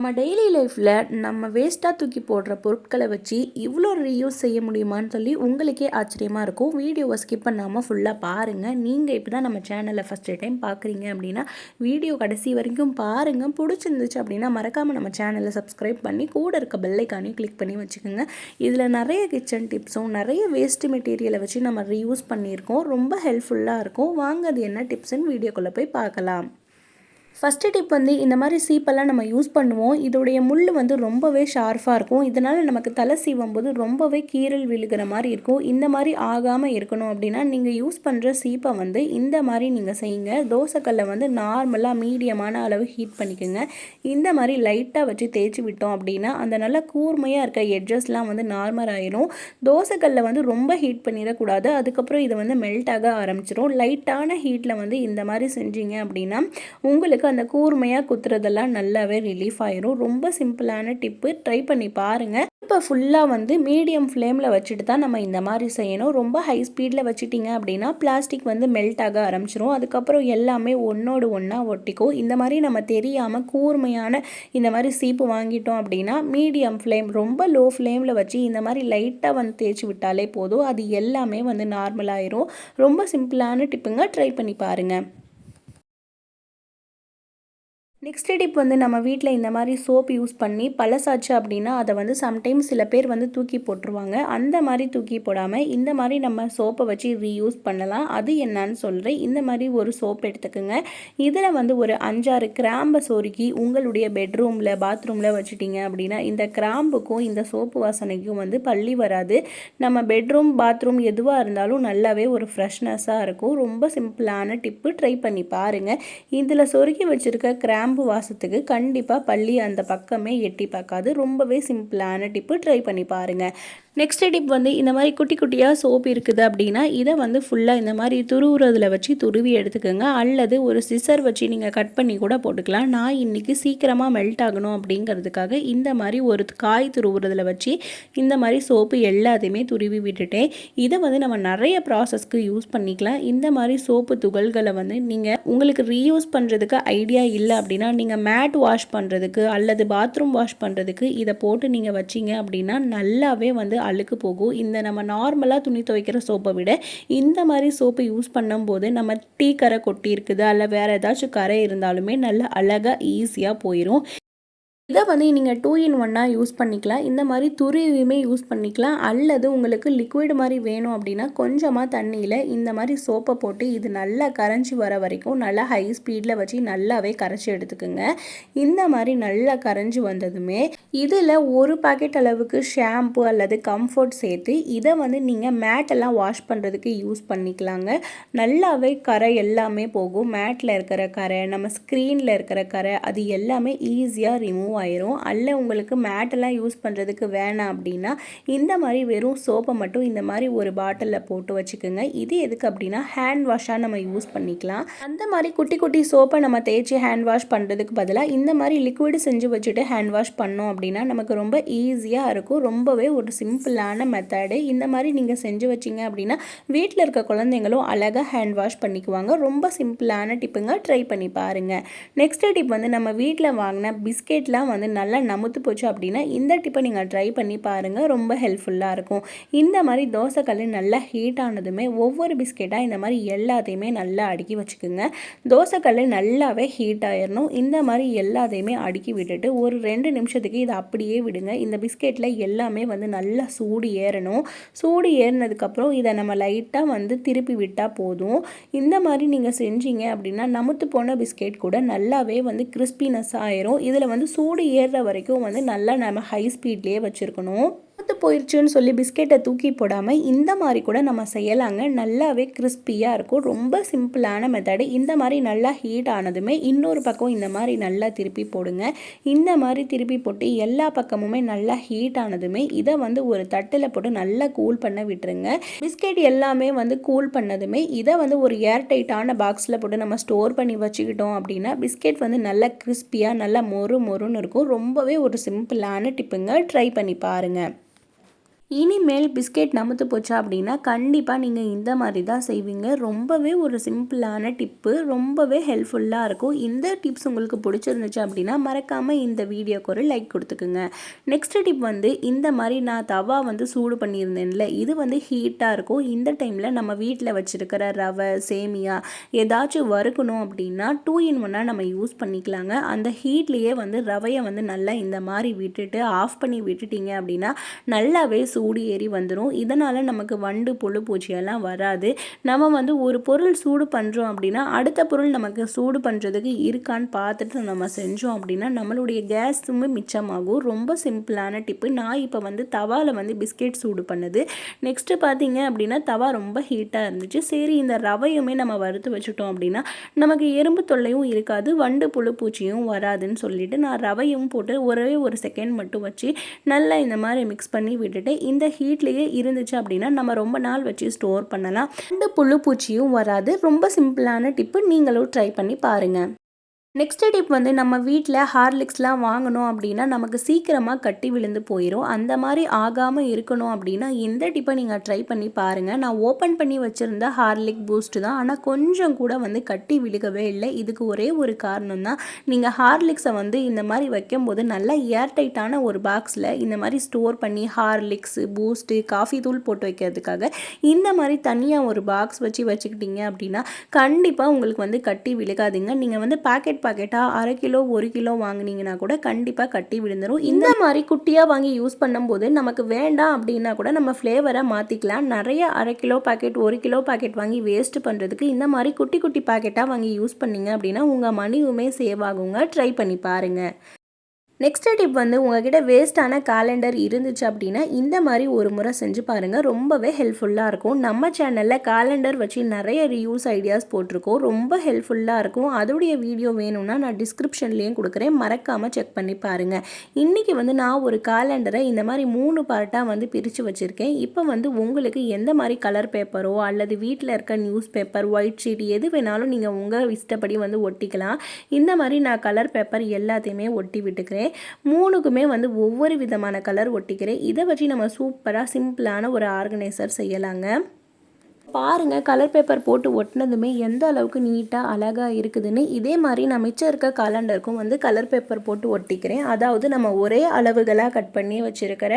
நம்ம டெய்லி லைஃப்பில் நம்ம வேஸ்ட்டாக தூக்கி போடுற பொருட்களை வச்சு இவ்வளோ ரீயூஸ் செய்ய முடியுமான்னு சொல்லி உங்களுக்கே ஆச்சரியமாக இருக்கும். வீடியோவை ஸ்கிப் பண்ணாமல் ஃபுல்லாக பாருங்கள் நீங்கள் இப்போ தான் நம்ம சேனலை ஃபஸ்ட்டு டைம் பார்க்குறீங்க அப்படின்னா வீடியோ கடைசி வரைக்கும் பாருங்கள் பிடிச்சிருந்துச்சு அப்படின்னா மறக்காமல் நம்ம சேனலை சப்ஸ்கிரைப் பண்ணி கூட இருக்க பெல்லைக்கானையும் கிளிக் பண்ணி வச்சுக்கோங்க. இதில் நிறைய கிச்சன் டிப்ஸும் நிறைய வேஸ்ட் மெட்டீரியலை வச்சு நம்ம ரீயூஸ் பண்ணியிருக்கோம். ரொம்ப ஹெல்ப்ஃபுல்லாக இருக்கும். வாங்க அது என்ன டிப்ஸ்ன்னு வீடியோக்குள்ளே போய் பார்க்கலாம். ஃபஸ்ட்டு டிப் வந்து இந்த மாதிரி சீப்பெல்லாம் நம்ம யூஸ் பண்ணுவோம். இதோடைய முள் வந்து ரொம்பவே ஷார்ப்பாக இருக்கும். இதனால் நமக்கு தலை சீவும் போது ரொம்பவே கீரல் விழுகிற மாதிரி இருக்கும். இந்த மாதிரி ஆகாமல் இருக்கணும் அப்படின்னா நீங்கள் யூஸ் பண்ணுற சீப்பை வந்து இந்த மாதிரி நீங்கள் செய்யுங்க. தோசைக்கல்லை வந்து நார்மலாக மீடியமான அளவு ஹீட் பண்ணிக்கோங்க. இந்த மாதிரி லைட்டாக வச்சு தேய்ச்சி விட்டோம் அப்படின்னா அந்த நல்ல கூர்மையாக இருக்க எட்ஜஸ்லாம் வந்து நார்மல் ஆயிரும். தோசைக்கல்லை வந்து ரொம்ப ஹீட் பண்ணிடக்கூடாது. அதுக்கப்புறம் இது வந்து மெல்ட் ஆக ஆரம்பிச்சிடும் லைட்டான ஹீட்டில் வந்து இந்த மாதிரி செஞ்சீங்க அப்படின்னா உங்களுக்கு அந்த கூர்மையாக குத்துறதெல்லாம் நல்லாவே ரிலீஃப் ஆயிரும். ரொம்ப சிம்பிளான டிப்பு ட்ரை பண்ணி பாருங்கள் இப்போ ஃபுல்லாக வந்து மீடியம் ஃப்ளேமில் வச்சுட்டு தான் நம்ம இந்த மாதிரி செய்யணும். ரொம்ப ஹை ஸ்பீடில் வச்சுட்டிங்க அப்படின்னா பிளாஸ்டிக் வந்து மெல்ட் ஆக ஆரம்பிச்சிரும். அதுக்கப்புறம் எல்லாமே ஒன்றோடு ஒன்றா ஒட்டிக்கும். இந்த மாதிரி நம்ம தெரியாமல் கூர்மையான இந்த மாதிரி சீப்பு வாங்கிட்டோம் அப்படின்னா மீடியம் ஃப்ளேம் ரொம்ப லோ ஃப்ளேமில் வச்சு இந்த மாதிரி லைட்டாக வந்து தேய்ச்சி விட்டாலே போதும். அது எல்லாமே வந்து நார்மலாயிரும் ரொம்ப சிம்பிளான டிப்புங்க ட்ரை பண்ணி பாருங்கள் நெக்ஸ்ட் டிப் வந்து நம்ம வீட்டில் இந்த மாதிரி சோப் யூஸ் பண்ணி பழசாச்சு அப்படின்னா அதை வந்து சம்டைம்ஸ் சில பேர் வந்து தூக்கி போட்டுருவாங்க. அந்த மாதிரி தூக்கி போடாமல் இந்த மாதிரி நம்ம சோப்பை வச்சு ரீயூஸ் பண்ணலாம். அது என்னன்னு சொல்கிறேன் இந்த மாதிரி ஒரு சோப் எடுத்துக்கோங்க. இதில் வந்து ஒரு அஞ்சாறு கிராம்பை சொருக்கி உங்களுடைய பெட்ரூமில் பாத்ரூமில் வச்சுட்டிங்க அப்படின்னா இந்த கிராம்புக்கும் இந்த சோப்பு வாசனைக்கும் வந்து பள்ளி வராது. நம்ம பெட்ரூம் பாத்ரூம் எதுவாக இருந்தாலும் நல்லாவே ஒரு ஃப்ரெஷ்னஸாக இருக்கும். ரொம்ப சிம்பிளான டிப்பு ட்ரை பண்ணி பாருங்கள் இதில் சொருக்கி வச்சுருக்க கிராம் கிராம்பு வாசத்துக்கு கண்டிப்பாக பள்ளி அந்த பக்கமே எட்டி பார்க்காது. ரொம்பவே சிம்பிளான டிப்பு. ட்ரை பண்ணி பாருங்கள் நெக்ஸ்ட் டிப் வந்து இந்த மாதிரி குட்டி குட்டியாக சோப் இருக்குது அப்படின்னா இதை வந்து ஃபுல்லாக இந்த மாதிரி துருவுறதில் வச்சு துருவி எடுத்துக்கோங்க. அல்லது ஒரு சிசர் வச்சு நீங்கள் கட் பண்ணி கூட போட்டுக்கலாம். நான் இன்றைக்கி சீக்கிரமாக மெல்ட் ஆகணும் அப்படிங்கிறதுக்காக இந்த மாதிரி ஒரு காய் துருவுறதில் வச்சு இந்த மாதிரி சோப்பு எல்லாத்தையுமே துருவி விட்டுட்டேன். இதை வந்து நம்ம நிறைய ப்ராசஸ்க்கு யூஸ் பண்ணிக்கலாம். இந்த மாதிரி சோப்பு துகள்களை வந்து நீங்கள் உங்களுக்கு ரீயூஸ் பண்ணுறதுக்கு ஐடியா இல்லை அப்படின்னா நீங்கள் மேட் வாஷ் பண்ணுறதுக்கு அல்லது பாத்ரூம் வாஷ் பண்ணுறதுக்கு இதை போட்டு நீங்கள் வச்சிங்க அப்படின்னா நல்லாவே வந்து அழுக்கு போகும். இந்த நம்ம நார்மலாக துணி துவைக்கிற சோப்பை விட இந்த மாதிரி சோப்பு யூஸ் பண்ணும்போது நம்ம டீ கரை கொட்டி இருக்குது அல்ல வேறு ஏதாச்சும் கரை இருந்தாலுமே நல்லா அழகாக ஈஸியாக போயிடும் இதை வந்து நீங்கள் டூ இன் ஒன்னாக யூஸ் பண்ணிக்கலாம். இந்த மாதிரி துருவியுமே யூஸ் பண்ணிக்கலாம். அல்லது உங்களுக்கு லிக்விட் மாதிரி வேணும் அப்படின்னா கொஞ்சமாக தண்ணியில் இந்த மாதிரி சோப்பை போட்டு இது நல்லா கரைஞ்சி வர வரைக்கும் நல்லா ஹை ஸ்பீடில் வச்சு நல்லாவே கரைச்சி எடுத்துக்கோங்க. இந்த மாதிரி நல்லா கரைஞ்சி வந்ததுமே இதில் ஒரு பாக்கெட் அளவுக்கு ஷாம்பு அல்லது கம்ஃபர்ட் சேர்த்து இதை வந்து நீங்கள் மேட்டெல்லாம் வாஷ் பண்ணுறதுக்கு யூஸ் பண்ணிக்கலாங்க. நல்லாவே கரை எல்லாமே போகும். மேட்டில் இருக்கிற கரை நம்ம ஸ்க்ரீனில் இருக்கிற கரை அது எல்லாமே ஈஸியாக ரிமூவ் ஆயிரும். அல்ல உங்களுக்கு மேட்டெல்லாம் யூஸ் பண்ணுறதுக்கு வேணாம் அப்படின்னா இந்த மாதிரி வெறும் சோப்பை மட்டும் இந்த மாதிரி ஒரு பாட்டிலில் போட்டு வச்சுக்கோங்க. இது எதுக்கு அப்படின்னா ஹேண்ட் வாஷாக நம்ம யூஸ் பண்ணிக்கலாம். அந்த மாதிரி குட்டி குட்டி சோப்பை நம்ம தேய்ச்சி ஹேண்ட் வாஷ் பண்ணுறதுக்கு பதிலாக இந்த மாதிரி லிக்விடு செஞ்சு வச்சுட்டு ஹேண்ட் வாஷ் பண்ணோம் அப்படின்னா நமக்கு ரொம்ப ஈஸியாக இருக்கும். ரொம்பவே ஒரு சிம்பிளான மெத்தடு இந்த மாதிரி நீங்கள் செஞ்சு வச்சிங்க அப்படின்னா வீட்டில் இருக்க குழந்தைங்களும் அழகாக ஹேண்ட் வாஷ் பண்ணிக்குவாங்க. ரொம்ப சிம்பிளான டிப்புங்க ட்ரை பண்ணி பாருங்கள் நெக்ஸ்ட் டிப் வந்து நம்ம வீட்டில் வாங்கின பிஸ்கெட்லாம் வந்து நல்லா நமுத்து போச்சு அப்படின்னா இந்த டிப்பை நீங்கள் ட்ரை பண்ணி பாருங்கள் ரொம்ப ஹெல்ப்ஃபுல்லாக இருக்கும். இந்த மாதிரி தோசைக்கல் நல்லா ஹீட் ஆனதுமே ஒவ்வொரு பிஸ்கெட்டாக இந்த மாதிரி எல்லாத்தையுமே நல்லா அடுக்கி வச்சுக்கோங்க. தோசைக்கல் நல்லாவே ஹீட் ஆயிடணும் இந்த மாதிரி எல்லாத்தையுமே அடுக்கி விட்டுட்டு ஒரு ரெண்டு நிமிஷத்துக்கு இதை அப்படியே விடுங்க. இந்த பிஸ்கெட்டில் எல்லாமே வந்து நல்லா சூடு ஏறணும். சூடு ஏறினதுக்கப்புறம் இதை நம்ம லைட்டாக வந்து திருப்பி விட்டால் போதும். இந்த மாதிரி நீங்கள் செஞ்சீங்க அப்படின்னா நமுத்து போன பிஸ்கெட் கூட நல்லாவே வந்து கிறிஸ்பினஸ் ஆயிரும். இதில் வந்து சூடு சூடு ஏறுற வரைக்கும் வந்து நல்லா நம்ம ஹை ஸ்பீட்லேயே வச்சுருக்கணும். பழுத்து போயிடுச்சுன்னு சொல்லி பிஸ்கெட்டை தூக்கி போடாமல் இந்த மாதிரி கூட நம்ம செய்யலாங்க. நல்லாவே கிறிஸ்பியாக இருக்கும். ரொம்ப சிம்பிளான மெத்தடு இந்த மாதிரி நல்லா ஹீட் ஆனதுமே இன்னொரு பக்கம் இந்த மாதிரி நல்லா திருப்பி போடுங்க. இந்த மாதிரி திருப்பி போட்டு எல்லா பக்கமுமே நல்லா ஹீட் ஆனதுமே இதை வந்து ஒரு தட்டில் போட்டு நல்லா கூல் பண்ண விட்டுருங்க. பிஸ்கெட் எல்லாமே வந்து கூல் பண்ணதுமே இதை வந்து ஒரு ஏர் டைட்டான பாக்ஸில் போட்டு நம்ம ஸ்டோர் பண்ணி வச்சுக்கிட்டோம் அப்படின்னா பிஸ்கெட் வந்து நல்லா கிறிஸ்பியாக நல்லா மொறு மொறுன்னு இருக்கும். ரொம்பவே ஒரு சிம்பிளான டிப்புங்க ட்ரை பண்ணி பாருங்கள் இனிமேல் பிஸ்கெட் நமுத்து போச்சா அப்படின்னா கண்டிப்பாக நீங்கள் இந்த மாதிரி தான் செய்வீங்க. ரொம்பவே ஒரு சிம்பிளான டிப்பு. ரொம்பவே ஹெல்ப்ஃபுல்லாக இருக்கும். இந்த டிப்ஸ் உங்களுக்கு பிடிச்சிருந்துச்சு அப்படின்னா மறக்காமல் இந்த வீடியோக்கு ஒரு லைக் கொடுத்துக்குங்க. நெக்ஸ்ட் டிப் வந்து இந்த மாதிரி நான் தவா வந்து சூடு பண்ணியிருந்தேன்ல இது வந்து ஹீட்டாக இருக்கும். இந்த டைமில் நம்ம வீட்டில் வச்சுருக்கிற ரவை சேமியா ஏதாச்சும் வறுக்கணும் அப்படின்னா டூ இன் ஒன்னாக நம்ம யூஸ் பண்ணிக்கலாங்க. அந்த ஹீட்லேயே வந்து ரவையை வந்து நல்லா இந்த மாதிரி விட்டுட்டு ஆஃப் பண்ணி விட்டுட்டீங்க அப்படின்னா நல்லாவே சூ சூடு ஏறி வந்துடும் இதனால் நமக்கு வண்டு புழு பூச்சியெல்லாம் வராது. நம்ம வந்து ஒரு பொருள் சூடு பண்ணுறோம் அப்படின்னா அடுத்த பொருள் நமக்கு சூடு பண்ணுறதுக்கு இருக்கான்னு பார்த்துட்டு நம்ம செஞ்சோம் அப்படின்னா நம்மளுடைய கேஸுமே மிச்சமாகும். ரொம்ப சிம்பிளான டிப்பு. நான் இப்போ வந்து தவாவில் வந்து பிஸ்கெட் சூடு பண்ணுது. நெக்ஸ்ட்டு பார்த்தீங்க அப்படின்னா தவா ரொம்ப ஹீட்டாக இருந்துச்சு. சரி இந்த ரவையுமே நம்ம வறுத்து வச்சுட்டோம் அப்படின்னா நமக்கு எறும்பு தொல்லையும் இருக்காது. வண்டு புழு பூச்சியும் வராதுன்னு சொல்லிட்டு நான் ரவையும் போட்டு ஒரே ஒரு செகண்ட் மட்டும் வச்சு நல்லா இந்த மாதிரி மிக்ஸ் பண்ணி விட்டுட்டு இந்த ஹீட்லேயே இருந்துச்சு அப்படின்னா நம்ம ரொம்ப நாள் வச்சு ஸ்டோர் பண்ணலாம். இந்த புழு பூச்சியும் வராது. ரொம்ப சிம்பிளான டிப்பு நீங்களும் ட்ரை பண்ணி பாருங்கள் நெக்ஸ்ட் டிப் வந்து நம்ம வீட்டில் ஹார்லிக்ஸ்லாம் வாங்கணும் அப்படின்னா நமக்கு சீக்கிரமாக கட்டி விழுந்து போயிடும் அந்த மாதிரி ஆகாமல் இருக்கணும் அப்படின்னா இந்த டிப்பை நீங்கள் ட்ரை பண்ணி பாருங்கள் நான் ஓப்பன் பண்ணி வச்சுருந்த ஹார்லிக் பூஸ்ட் தான். ஆனால் கொஞ்சம் கூட வந்து கட்டி விழுகவே இல்லை. இதுக்கு ஒரே ஒரு காரணம் தான். நீங்கள் ஹார்லிக்ஸை வந்து இந்த மாதிரி வைக்கும்போது நல்லா ஏர்டைட்டான ஒரு பாக்ஸில் இந்த மாதிரி ஸ்டோர் பண்ணி ஹார்லிக்ஸு பூஸ்ட்டு காஃபி தூள் போட்டு வைக்கிறதுக்காக இந்த மாதிரி தனியாக ஒரு பாக்ஸ் வச்சு வச்சுக்கிட்டீங்க அப்படின்னா கண்டிப்பாக உங்களுக்கு வந்து கட்டி விழுகாதுங்க. நீங்கள் வந்து பேக்கெட் பாக்கெட்டாக அரை கிலோ ஒரு கிலோ வாங்கினீங்கன்னா கூட கண்டிப்பாக கட்டி விழுந்துடும் இந்த மாதிரி குட்டியாக வாங்கி யூஸ் பண்ணும்போது நமக்கு வேண்டாம் அப்படின்னா கூட நம்ம ஃப்ளேவரை மாற்றிக்கலாம் நிறைய அரை கிலோ பாக்கெட் ஒரு கிலோ பாக்கெட் வாங்கி வேஸ்ட் பண்ணுறதுக்கு இந்த மாதிரி குட்டி குட்டி பாக்கெட்டாக வாங்கி யூஸ் பண்ணிங்க அப்படின்னா உங்கள் மணியுமே சேவ் ஆகுங்க. ட்ரை பண்ணி பாருங்கள் நெக்ஸ்ட் டிப் வந்து உங்ககிட்ட வேஸ்ட்டான காலண்டர் இருந்துச்சு அப்படின்னா இந்த மாதிரி ஒரு முறை செஞ்சு பாருங்கள் ரொம்பவே ஹெல்ப்ஃபுல்லாக இருக்கும். நம்ம சேனலில் காலண்டர் வச்சு நிறைய ரியூஸ் ஐடியாஸ் போட்டிருக்கோம். ரொம்ப ஹெல்ப்ஃபுல்லாக இருக்கும். அதோடைய வீடியோ வேணும்னா நான் டிஸ்கிரிப்ஷன்லேயும் கொடுக்குறேன். மறக்காமல் செக் பண்ணி பாருங்கள் இன்றைக்கி வந்து நான் ஒரு காலண்டரை இந்த மாதிரி மூணு பார்ட்டாக வந்து பிரித்து வச்சுருக்கேன். இப்போ வந்து உங்களுக்கு எந்த மாதிரி கலர் பேப்பரோ அல்லது வீட்டில் இருக்க நியூஸ் பேப்பர் ஒயிட் ஷீட் எது வேணாலும் நீங்கள் உங்கள் இஷ்டப்படி வந்து ஒட்டிக்கலாம். இந்த மாதிரி நான் கலர் பேப்பர் எல்லாத்தையுமே ஒட்டி விட்டுக்கிறேன். மூணுக்குமே வந்து ஒவ்வொரு விதமான கலர் ஒட்டிக்கிறேன். இதை வச்சு நம்ம சூப்பராக சிம்பிளான ஒரு ஆர்கனைசர் செய்யலாங்க. பாருங்கள் கலர் பேப்பர் போட்டு ஒட்டினதுமே எந்த அளவுக்கு நீட்டாக அழகாக இருக்குதுன்னு. இதே மாதிரி நான் மிச்சம் இருக்க காலண்டருக்கும் வந்து கலர் பேப்பர் போட்டு ஒட்டிக்கிறேன். அதாவது நம்ம ஒரே அளவுகளாக கட் பண்ணி வச்சுருக்கிற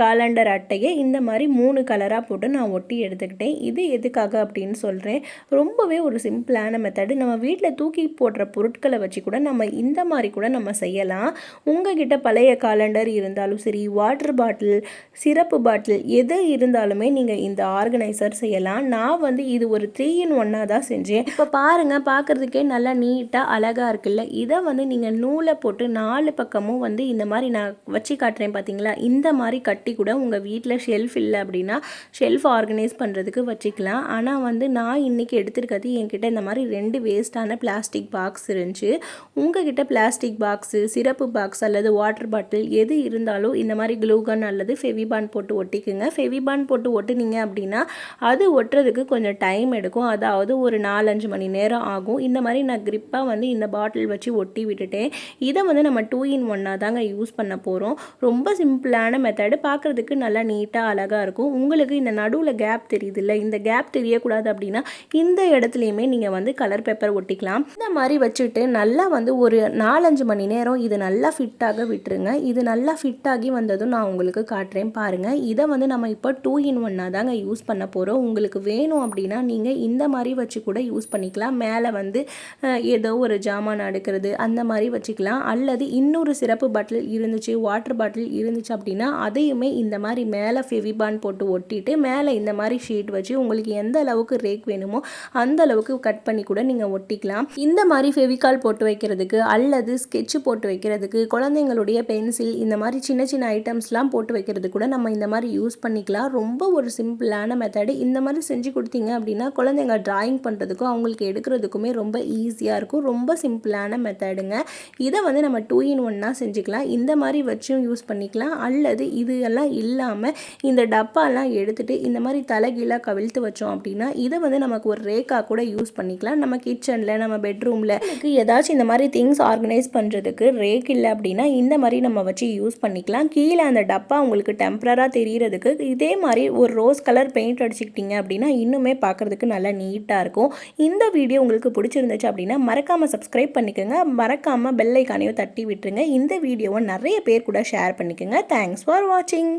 காலண்டர் அட்டையை இந்த மாதிரி மூணு கலராக போட்டு நான் ஒட்டி எடுத்துக்கிட்டேன். இது எதுக்காக அப்படின்னு சொல்கிறேன் ரொம்பவே ஒரு சிம்பிளான மெத்தடு நம்ம வீட்டில் தூக்கி போடுற பொருட்களை வச்சு கூட நம்ம இந்த மாதிரி கூட நம்ம செய்யலாம். உங்ககிட்ட பழைய காலண்டர் இருந்தாலும் சரி வாட்டர் பாட்டில் சிறப்பு பாட்டில் எது இருந்தாலுமே நீங்கள் இந்த ஆர்கனைசர் செய்யலாம். நான் வந்து இது ஒரு த்ரீ இன் ஒன்னாக தான் செஞ்சேன். இப்போ பாருங்கள் பார்க்குறதுக்கே நல்லா நீட்டாக அழகாக இருக்குல்ல? இதை வந்து நீங்கள் நூலை போட்டு நாலு பக்கமும் வந்து இந்த மாதிரி நான் வச்சு காட்டுறேன் பார்த்தீங்களா இந்த மாதிரி கட்டி கூட உங்கள் வீட்டில் ஷெல்ஃப் இல்லை அப்படின்னா ஷெல்ஃப் ஆர்கனைஸ் பண்ணுறதுக்கு வச்சுக்கலாம். ஆனால் வந்து நான் இன்றைக்கி எடுத்துருக்கிறது என்கிட்ட இந்த மாதிரி ரெண்டு வேஸ்ட்டான பிளாஸ்டிக் பாக்ஸ் இருந்துச்சு. உங்ககிட்ட பிளாஸ்டிக் பாக்ஸு சிறப்பு பாக்ஸ் அல்லது வாட்டர் பாட்டில் எது இருந்தாலும் இந்த மாதிரி க்ளூகன் அல்லது ஃபெவிபான் போட்டு ஒட்டிக்குங்க. ஃபெவிபான் போட்டு ஒட்டுனீங்க அப்படின்னா அது ஒட்டுற ஒட்டுறதுக்கு கொஞ்சம் டைம் எடுக்கும். அதாவது ஒரு நாலஞ்சு மணி நேரம் ஆகும். இந்த மாதிரி நான் க்ரிப்பாக வந்து இந்த பாட்டில் வச்சு ஒட்டி விட்டுட்டேன். இதை வந்து நம்ம டூ இன் ஒன்னாக தாங்க யூஸ் பண்ண போகிறோம் ரொம்ப சிம்பிளான மெத்தடு பார்க்குறதுக்கு நல்லா நீட்டாக அழகாக இருக்கும். உங்களுக்கு இந்த நடுவில் கேப் தெரியுதுல்ல? இந்த கேப் தெரியக்கூடாது அப்படின்னா இந்த இடத்துலையுமே நீங்கள் வந்து கலர் பேப்பர் ஒட்டிக்கலாம். இந்த மாதிரி வச்சுட்டு நல்லா வந்து ஒரு நாலஞ்சு மணி நேரம் இது நல்லா ஃபிட்டாக விட்டுருங்க. இது நல்லா ஃபிட்டாகி வந்ததும் நான் உங்களுக்கு காட்டுறேன் பாருங்கள் இதை வந்து நம்ம இப்போ டூ இன் ஒன்னாக தாங்க யூஸ் பண்ண போகிறோம் உங்களுக்கு வேணும் அப்படின்னா நீங்கள் இந்த மாதிரி வச்சு கூட யூஸ் பண்ணிக்கலாம். மேலே வந்து ஏதோ ஒரு ஜாமான் அடுக்கிறது அந்த மாதிரி வச்சுக்கலாம். அல்லது இன்னொரு சிறப்பு பாட்டில் இருந்துச்சு வாட்டர் பாட்டில் இருந்துச்சு அப்படின்னா அதையுமே இந்த மாதிரி மேலே ஃபெவிபான் போட்டு ஒட்டிட்டு மேலே இந்த மாதிரி ஷீட் வச்சு உங்களுக்கு எந்த அளவுக்கு ரேக் வேணுமோ அந்த அளவுக்கு கட் பண்ணி கூட நீங்கள் ஒட்டிக்கலாம். இந்த மாதிரி ஃபெவிகால் போட்டு வைக்கிறதுக்கு அல்லது ஸ்கெட்சு போட்டு வைக்கிறதுக்கு குழந்தைங்களுடைய பென்சில் இந்த மாதிரி சின்ன சின்ன ஐட்டம்ஸ்லாம் போட்டு வைக்கிறது கூட நம்ம இந்த மாதிரி யூஸ் பண்ணிக்கலாம். ரொம்ப ஒரு சிம்பிளான மெத்தடு இந்த மாதிரி செஞ்சு செஞ்சு கொடுத்தீங்க அப்படின்னா குழந்தைங்க ட்ராயிங் பண்ணுறதுக்கும் அவங்களுக்கு எடுக்கிறதுக்குமே ரொம்ப ஈஸியாக இருக்கும். ரொம்ப சிம்பிளான மெத்தடுங்க இதை வந்து நம்ம டூ இன் ஒன்னாக செஞ்சுக்கலாம். இந்த மாதிரி வச்சும் யூஸ் பண்ணிக்கலாம். அல்லது இது எல்லாம் இல்லாமல் இந்த டப்பாலாம் எடுத்துகிட்டு இந்த மாதிரி தலைகீழாக கவிழ்த்து வச்சோம் அப்படின்னா இதை வந்து நமக்கு ஒரு ரேக்காக கூட யூஸ் பண்ணிக்கலாம். நம்ம கிச்சனில் நம்ம பெட்ரூமில் ஏதாச்சும் இந்த மாதிரி திங்ஸ் ஆர்கனைஸ் பண்ணுறதுக்கு ரேக் இல்லை அப்படின்னா இந்த மாதிரி நம்ம வச்சு யூஸ் பண்ணிக்கலாம். கீழே அந்த டப்பா உங்களுக்கு டெம்பரராக தெரிகிறதுக்கு இதே மாதிரி ஒரு ரோஸ் கலர் பெயிண்ட் அடிச்சுக்கிட்டீங்க அப்படின்னா இன்னுமே பார்க்குறதுக்கு நல்லா நீட்டாக இருக்கும். இந்த வீடியோ உங்களுக்கு பிடிச்சிருந்துச்சு அப்படின்னா மறக்காமல் சப்ஸ்கிரைப் பண்ணிக்கோங்க. மறக்காமல் பெல்லைக்கானையும் தட்டி விட்டுருங்க. இந்த வீடியோவை நிறைய பேர் கூட ஷேர் பண்ணிக்கோங்க. தேங்க்ஸ் ஃபார் வாட்சிங்